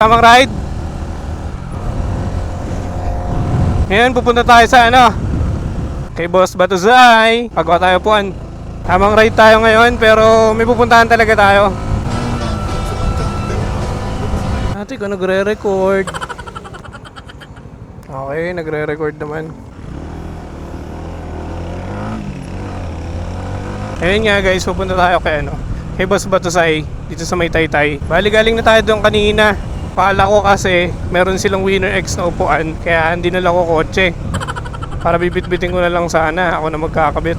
Tamang ride. Ngayon, pupunta tayo sa ano? Kay Boss Batuzay. Pagawa tayo puan. Tamang ride tayo ngayon, pero may pupuntahan talaga tayo. Ate ko nagre-record. Okay, nagre-record naman. Ayun nga guys, pupunta tayo kay ano, kay Boss Batusay dito sa May Taytay. Bali galing na tayo doon kanina. Paala ko kasi meron silang Winner X na upuan kaya hindi na lang ko kotse. Para bibit-bitin ko na lang sana, ako na magkakabit.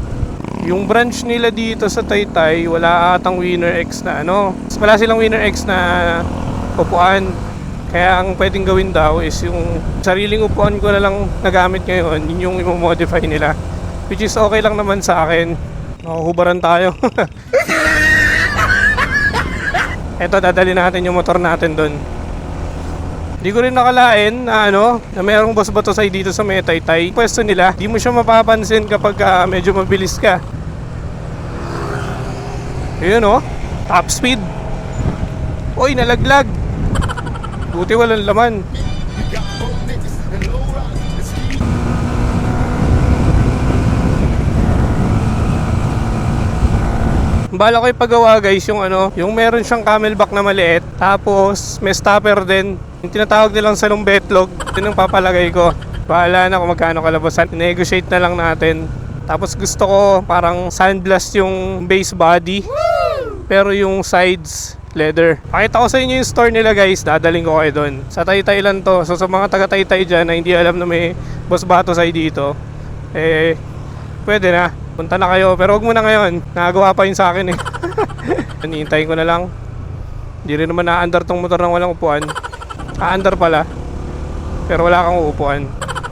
Yung branch nila dito sa Taytay, wala atang Winner X na ano. Wala silang Winner X na upuan. Kaya ang pwedeng gawin daw is yung sariling upuan ko na lang nagamit ngayon, yun yung i-modify nila. Which is okay lang naman sa akin. Nakuhubaran tayo. Eto, dadali natin yung motor natin doon. Di ko rin nakalain na ano, na mayroong boss batusay dito sa may Taytay. Pwesto nila, di mo siya mapapansin kapag ah, medyo mabilis ka. Ayun oh, top speed. Uy, nalaglag. Buti walang laman. Bala ko ipagawa guys yung ano, yung meron siyang camelback na maliit, tapos may stopper din. Yung tinatawag nilang salong betlog, yun ang papalagay ko. Bahala na kung magkano kalabasan. Negotiate na lang natin. Tapos gusto ko parang sandblast yung base body, pero yung sides leather. Pakita ko sa inyo yung store nila guys, dadaling ko kayo doon. Sa Taytay lang to. So sa mga taga Taytay dyan na hindi alam na may boss bato say dito, eh pwede na. Punta na kayo. Pero wag muna ngayon. Nagawa pa yun sa akin eh. Hinihintayin ko na lang. Hindi rin naman naandar tong motor ng walang upuan. Aandar pala. Pero wala kang uupuan.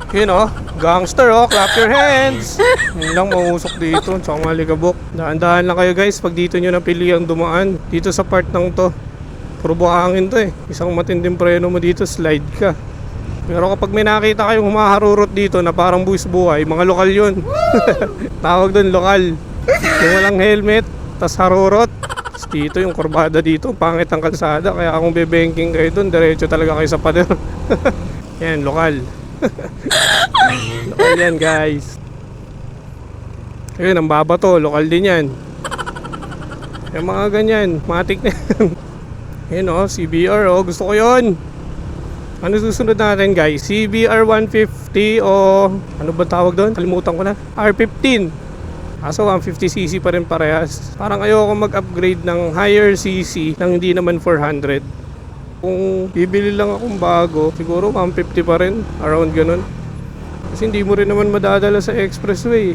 Yun oh. Gangster oh. Clap your hands. Yun lang mausok dito. Tsaka maligabok. Daan-dahan lang kayo guys. Pag dito nyo napili ang dumaan. Dito sa part ng to. Puro buhangin to eh. Isang matinding preno mo dito. Slide ka. Pero kapag may nakita kayong humaharurot dito na parang buwis buhay, mga lokal yun. Tawag doon lokal. Yung walang helmet, tas harurot. Tas dito yung kurbada dito, pangit ang kalsada. Kaya kung bebengking kayo doon, diretso talaga kayo sa pader. yan, lokal. lokal yan guys. Ayun, ang baba to, lokal din yan. Yung mga ganyan, matik na yan. Ayun oh, CBR oh, gusto ko yun. Ano susunod natin guys? CBR 150 o ano ba tawag doon? Kalimutan ko na. R15. Kaso 150cc pa rin parehas. Parang ayoko mag-upgrade ng higher cc nang hindi naman 400. Kung bibili lang akong bago, siguro 150 pa rin. Around ganun. Kasi hindi mo rin naman madadala sa expressway.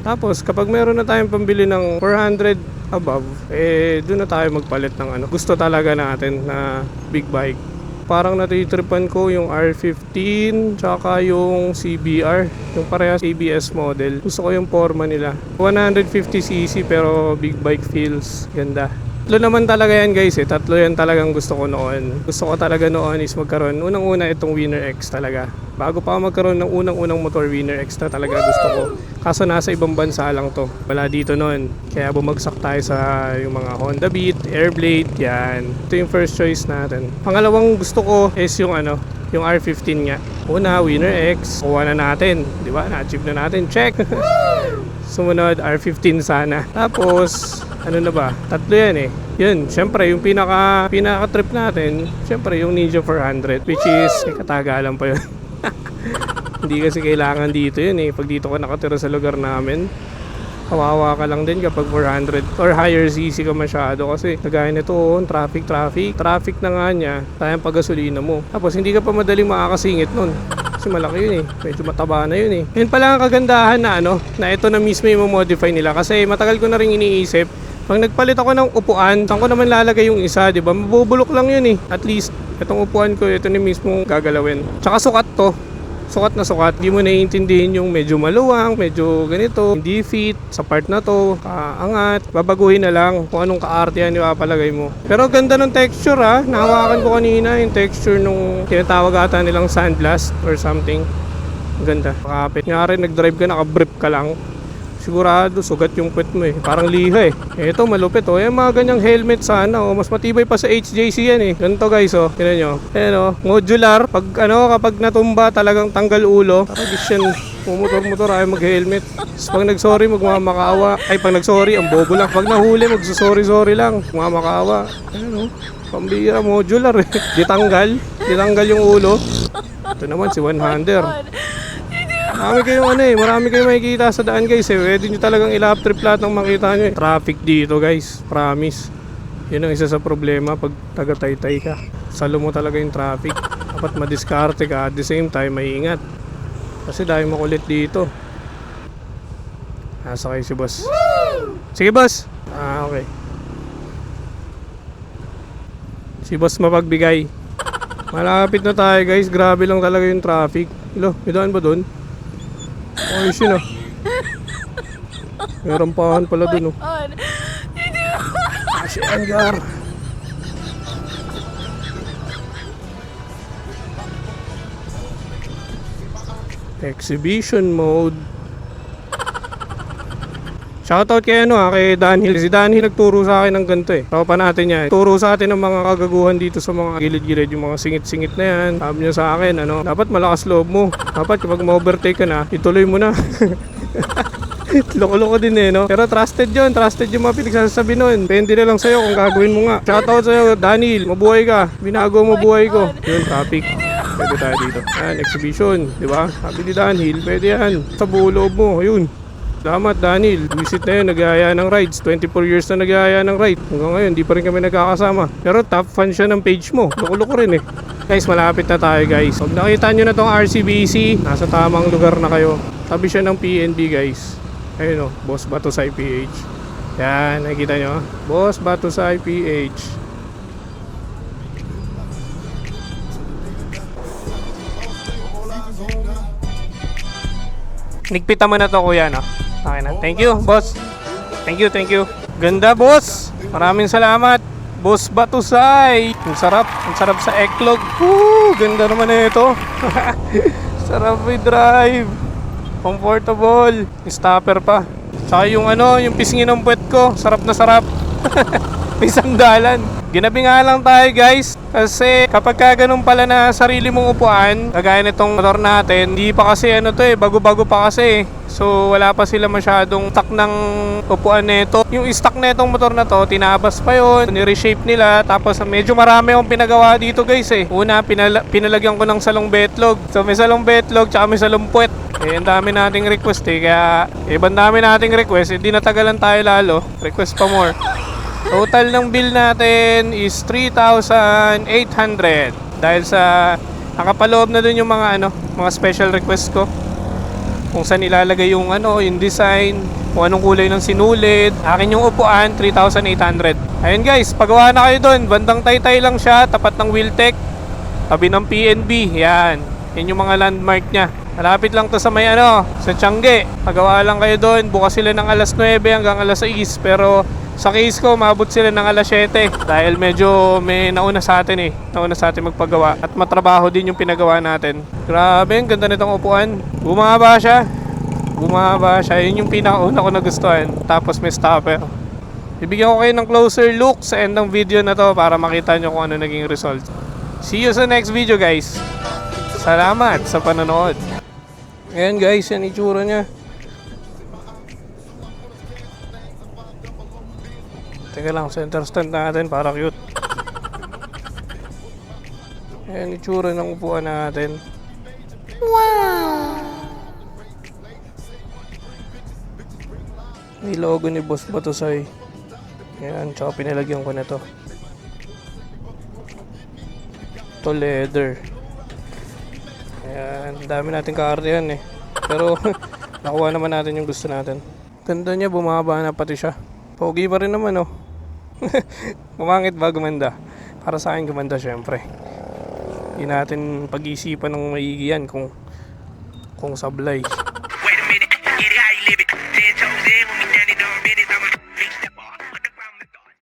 Tapos kapag meron na tayong pambili ng 400 above, eh doon na tayo magpalit ng ano. Gusto talaga natin na big bike parang natitripan ko yung R15 tsaka yung CBR yung parehas ABS model. Gusto ko yung forma nila. 150cc pero big bike feels. Ganda Tatlo naman talaga yan guys eh. Tatlo yan talagang gusto ko noon. Gusto ko talaga noon is magkaroon. Unang-una itong Winner X talaga. Bago pa magkaroon ng unang-unang motor Winner X na talaga gusto ko. Kaso nasa ibang bansa lang to. Wala dito noon. Kaya bumagsak tayo sa yung mga Honda Beat, Airblade, yan. Ito yung first choice natin. Pangalawang gusto ko is yung ano, yung R15 nga. Una, Winner X. Kuha na natin. Di ba? Na-achieve na natin. Check! Sumunod, R15 sana. Tapos, ano na ba? Tatlo yan eh. Yun, syempre, yung pinaka, pinaka trip natin, syempre, yung Ninja 400, which is, may katagalan pa yun. Hindi kasi kailangan dito yun eh. Pag dito ka nakatira sa lugar namin, kawawa ka lang din kapag 400 or higher CC ka masyado kasi kagaya nito oh, traffic traffic traffic na nga niya tayang pagasolina mo tapos hindi ka pa madaling makakasingit nun kasi malaki yun eh medyo mataba na yun eh yun pala ang kagandahan na ano na ito na mismo yung modify nila kasi matagal ko na rin iniisip pag nagpalit ako ng upuan, saan ko naman lalagay yung isa, di ba? Mabubulok lang yun eh. At least, itong upuan ko, ito na mismo gagalawin. Tsaka sukat to. Sukat na sukat. Hindi mo naiintindihin yung medyo maluwang, medyo ganito, hindi fit sa part na to, kaangat. Babaguhin na lang kung anong kaartihan yung papalagay mo. Pero ganda ng texture ha. Nahawakan ko kanina yung texture nung tinatawag ata nilang sandblast or something. Ganda. Makapit. Nga rin, nag-drive ka, nakabrip ka lang. Sigurado sugat yung puwet mo eh. Parang liha eh. Ito malupit oh. Yung mga ganyang helmet sana oh. Mas matibay pa sa HJC yan eh. Ganito guys oh. Tignan nyo. Ayan oh. Modular. Pag ano kapag natumba talagang tanggal ulo. Taragis yan. Mumotor-motor ay mag-helmet. Tapos pag nag-sorry magmamakaawa. Ay pag nag-sorry ang bobo lang. Pag nahuli magsusorry-sorry lang. Magmamakaawa. Ayan oh. Pambira modular eh. Ditanggal. Ditanggal yung ulo. Ito naman si One Hander. Marami kayong ano eh, marami kayong makikita sa daan guys eh. Pwede nyo talagang ilap trip lahat ng makita nyo eh. Traffic dito guys, promise. Yun ang isa sa problema pag taga taytay ka. Salo mo talaga yung traffic. Dapat madiskarte ka at the same time maingat. Kasi dahil makulit dito. Nasa kayo si boss. Sige boss! Ah, okay. Si boss mapagbigay. Malapit na tayo guys, grabe lang talaga yung traffic. Ilo, may daan ba doon? Yun ah. May rampahan pala dun oh. Ah, si Edgar. Exhibition mode. Shoutout kay ano ah, kay Daniel. Si Daniel nagturo sa akin ng ganito eh. Tropa natin yan. Turo sa atin ng mga kagaguhan dito sa mga gilid-gilid, yung mga singit-singit na yan. Sabi niya sa akin, ano, dapat malakas loob mo. Dapat kapag ma-overtake ka na, ituloy mo na. Loko-loko din eh, no? Pero trusted yun, trusted yung mga pinagsasabi nun. Depende na lang sa'yo kung gagawin mo nga. Shoutout sa'yo, Daniel, mabuhay ka. Binago mo buhay ko. Yun, topic. Pwede tayo dito. Yan, exhibition, di ba? Sabi ni Daniel, pwede yan. Sa buo loob mo, yun. Salamat Daniel, visit na yun, nag-aaya ng rides. 24 years na nag-aaya ng ride. Hanggang ngayon, di pa rin kami nagkakasama. Pero top fan siya ng page mo, loko-loko rin eh. Guys, malapit na tayo guys. Pag nakita nyo na tong RCBC, nasa tamang lugar na kayo. Tabi siya ng PNB guys. Ayun o, Boss Bato sa IPH Yan, nakikita nyo Boss Bato sa IPH Nigpita mo na to kuya no? Okay na. Thank you, boss. Thank you, thank you. Ganda, boss. Maraming salamat. Boss Batusay. Ang sarap. Ang sarap sa eklog. Woo! Ganda naman na ito. sarap i-drive. Comfortable. Stopper pa. Tsaka yung ano, yung pisngi ng puwet ko. Sarap na sarap. May sandalan. Ginabi nga lang tayo guys. Kasi kapag ka ganun pala na sarili mong upuan, kagaya nitong motor natin, hindi pa kasi ano to eh, bago-bago pa kasi. So wala pa sila masyadong stock ng upuan nito. Yung stock na itong motor na to, tinabas pa yon, ni-reshape nila. Tapos medyo marami akong pinagawa dito guys eh. Una, pinala- pinalagyan ko ng salong betlog. So may salong betlog, tsaka may salong puwet. Eh, ang dami nating request eh. Kaya, eh, ang dami nating request, hindi natagalan tayo lalo. Request pa more. Total ng bill natin is 3,800 dahil sa nakapaloob na dun yung mga ano, mga special request ko. Kung saan ilalagay yung ano, yung design, kung anong kulay ng sinulid. Akin yung upuan, 3,800. Ayun guys, pagawa na kayo dun. Bandang taytay lang siya, tapat ng Wiltec, tabi ng PNB. Yan. Yan yung mga landmark niya. Malapit lang to sa may ano, sa Tiangge. Pagawa lang kayo doon. Bukas sila ng alas 9 hanggang alas 6. Pero sa case ko, maabot sila ng alas 7. Dahil medyo may nauna sa atin eh. Nauna sa atin magpagawa. At matrabaho din yung pinagawa natin. Grabe, ang ganda nitong upuan. Bumaba siya. Bumaba siya. Yun yung pinakauna ko nagustuhan. Tapos may stopper. Bibigyan ko kayo ng closer look sa end ng video na to para makita nyo kung ano naging result. See you sa next video guys. Salamat sa panonood. Ayan guys, yan itsura niya. Teka lang, center stand natin para cute. Ayan itsura ng upuan natin. May logo ni Boss Batosay. Ayan, tsaka pinalagyan ko na to. To leather. Ayan, dami natin kaartehan eh. Pero nakuha naman natin yung gusto natin. Ganda niya, bumaba na pati siya. Pogi pa rin naman oh. Pumangit ba gumanda? Para sa akin gumanda syempre. Hindi natin pag-isipan ng maigi yan kung kung sablay.